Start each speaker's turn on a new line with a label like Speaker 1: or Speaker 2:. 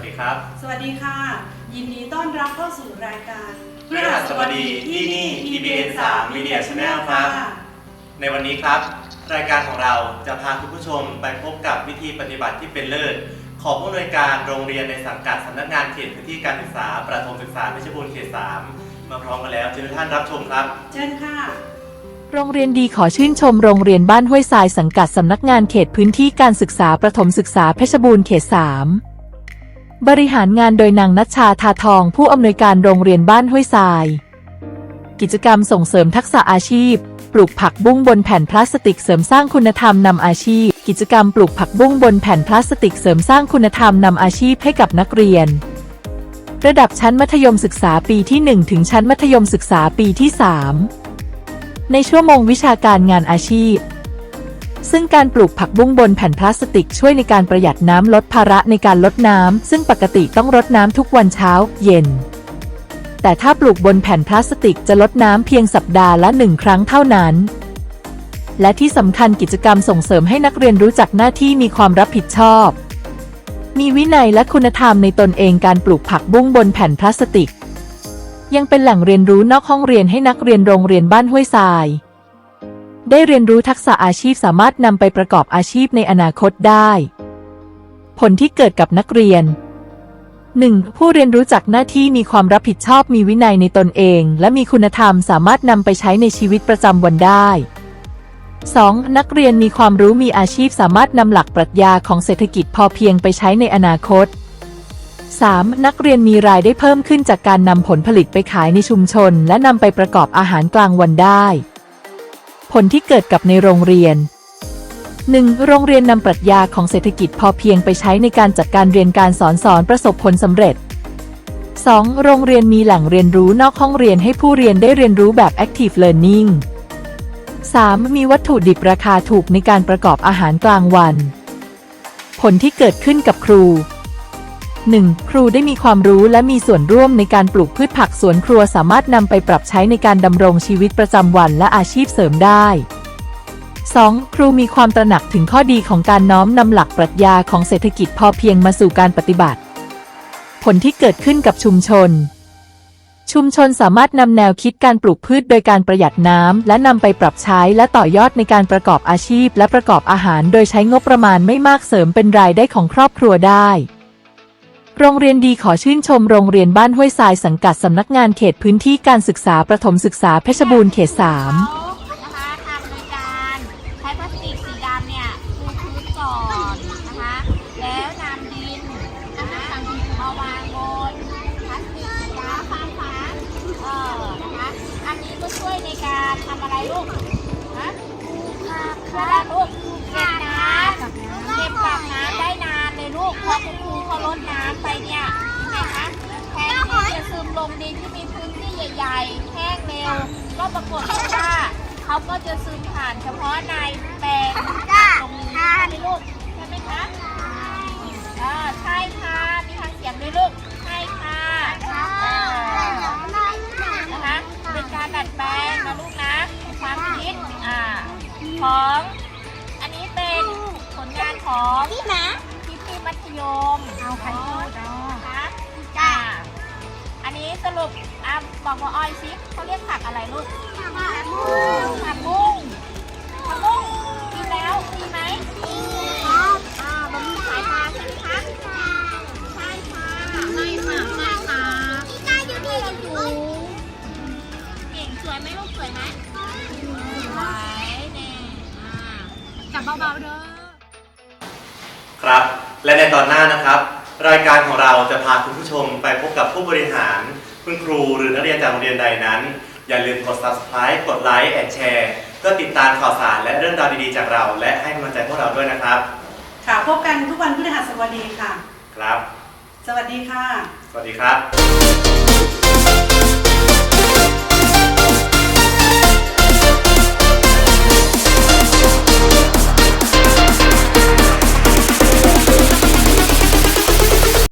Speaker 1: วัสดีครับ
Speaker 2: สวัสดีค่ะ ยินดีต้อนรับเข้าสู่รายการ
Speaker 1: พฤหัสบดีที่นี่ TBN 3 Media Channel ครับ ในวันนี้ครับ รายการของเราจะพาคุณผู้ชมไปพบกับวิธีปฏิบัติที่เป็นเลิศของผู้อำนวยการโรงเรียนในสังกัดสำนักงานเขตพื้นที่การศึกษา ประถมศึกษาเพชรบูรณ์เขต 3 มาพร้อมกันแล้วเชิญทุกท่านรับชมครับ
Speaker 2: เชิญค่ะ
Speaker 3: โรงเรียนดีขอชื่นชมโรงเรียนบ้านห้วยทรายสังกัดสำนักงานเขตพื้นที่การศึกษาประถมศึกษาเพชรบูรณ์เขต 3 บริหารงานโดยนางนัชชาทาทองผู้อำนวยการโรงเรียนบ้านห้วยทราย กิจกรรมส่งเสริมทักษะอาชีพ ปลูกผักบุ้งบนแผ่นพลาสติกเสริมสร้างคุณธรรมนำอาชีพ กิจกรรมปลูกผักบุ้งบนแผ่นพลาสติกเสริมสร้างคุณธรรมนำอาชีพให้กับนักเรียน ระดับชั้นมัธยมศึกษาปีที่ 1 ถึงชั้นมัธยมศึกษาปีที่ 3 ในชั่วโมงวิชาการงานอาชีพ ซึ่งการปลูกผักบุ้งบนแผ่นพลาสติกช่วยในการประหยัดน้ำลดภาระในการลดน้ำ ซึ่งปกติต้องรดน้ำทุกวันเช้า เย็น แต่ถ้าปลูกบนแผ่นพลาสติกจะลดน้ำเพียงสัปดาห์ละหนึ่งครั้งเท่านั้น และที่สำคัญกิจกรรมส่งเสริมให้นักเรียนรู้จักหน้าที่มีความรับผิดชอบ มีวินัยและคุณธรรมในตนเองการปลูกผักบุ้งบนแผ่นพลาสติก ยังเป็นแหล่งเรียนรู้นอกห้องเรียนให้นักเรียนโรงเรียนบ้านห้วยทราย ได้เรียนรู้ทักษะอาชีพสามารถนำไปประกอบอาชีพในอนาคตได้ ผลที่เกิดกับนักเรียน 1. ผู้เรียนรู้จักหน้าที่มีความรับผิดชอบมีวินัยในตนเอง และมีคุณธรรมสามารถนำไปใช้ในชีวิตประจำวันได้ 2. นักเรียนมีความรู้มีอาชีพสามารถนำหลักปรัชญาของเศรษฐกิจพอเพียงไปใช้ในอนาคต 3. นักเรียนมีรายได้เพิ่มขึ้นจากการนำผลผลิตไปขายในชุมชน และนำไปประกอบอาหารกลางวันได้ ผลที่เกิดกับในโรงเรียน 1. โรงเรียนนำปรัชญาของเศรษฐกิจพอเพียงไปใช้ในการจัดการเรียนการสอนสอนประสบผลสำเร็จ 2. โรงเรียนมีแหล่งเรียนรู้นอกห้องเรียนให้ผู้เรียนได้เรียนรู้แบบ active learning 3. มีวัตถุดิบราคาถูกในการประกอบอาหารกลางวัน ผลที่เกิดขึ้นกับครู 1. ครูได้มีความรู้และมีส่วนร่วมในการปลูกพืชผักสวนครัวสามารถนำไปปรับใช้ในการดำรงชีวิตประจำวันและอาชีพเสริมได้ 2. ครูมีความตระหนักถึงข้อดีของการน้อมนำหลักปรัชญาของเศรษฐกิจพอเพียงมาสู่การปฏิบัติ ผลที่เกิดขึ้นกับชุมชน ชุมชนสามารถนำแนวคิดการปลูกพืชโดยการประหยัดน้ำและนำไปปรับใช้และต่อยอดในการประกอบอาชีพ และประกอบอาหาร โดยใช้งบประมาณไม่มากเสริมเป็นรายได้ของครอบครัวได้ โรงเรียนดีขอชื่นชมโรงเรียนบ้านห้วยทรายสังกัดสำนักงานเขตพื้นที่การศึกษาประถมศึกษาเพชรบูรณ์เขต3
Speaker 4: นะคะทำโดยการใช้พลาสติกสีดำเนี่ยปูพื้นก่อนนะคะ แล้วนำดินนะคะมาวางบนพลาสติกสีดำฟ้าฟ้าเออนะคะอันนี้ก็ช่วยในการทำอะไรลูกฮะเวลาลูกเก็บน้ำเก็บกักน้ำได้นานเลยลูกเพราะคุณครูเขาลดน้ำไปเนี่ยยังไงคะแทนที่จะซึม ลงดินที่มีพื้นที่ใหญ่ๆ แห้งเร็ว ก็ปรากฏว่าเขาก็จะซึมผ่านเฉพาะในแปลงตรงนี้ใช่ไหมลูกใช่ไหมคะอ่าใช่ค่ะ มีทางเสียงด้วยลูก ใช่ค่ะอ่า นะคะเป็นการดัดแปลงนะลูกนะความคิดอ่าของ อันนี้เป็นผลงานของพี่นะพี่พี่มัธยมเอาใครพูดนะคะ อันนี้สรุปอะบอกว่าอ้อยซิเขาเรียกผักอะไรลูกผักบุ้งผักบุ้งผักบุ้งกินแล้วดีไหมดีครับอ่าบำรุงสายตาใช่ไหมคะใช่ค่ะไม่ค่ะไม่ค่ะพี่ก้าอยู่ที่เราอยู่เก่งสวยไหมลูกสวยไหมสวยเนี่ยอ่าจับเบาๆเด้อ
Speaker 1: ครับ และในตอนหน้านะครับ รายการของเราจะพาคุณผู้ชมไปพบกับผู้บริหาร คุณครูหรือนักเรียนจากโรงเรียนใดนั้น อย่าลืมกด subscribe กดไลค์แอนแชร์เพื่อติดตามข่าวสารและเรื่องราวดีๆจากเรา และให้กำลังใจพวกเราด้วยนะครับ
Speaker 2: ค่ะพบกันทุกวันพฤหัสบดีค่ะ
Speaker 1: ครับ
Speaker 2: สวัสดีค่ะ
Speaker 1: สวัสดีครับ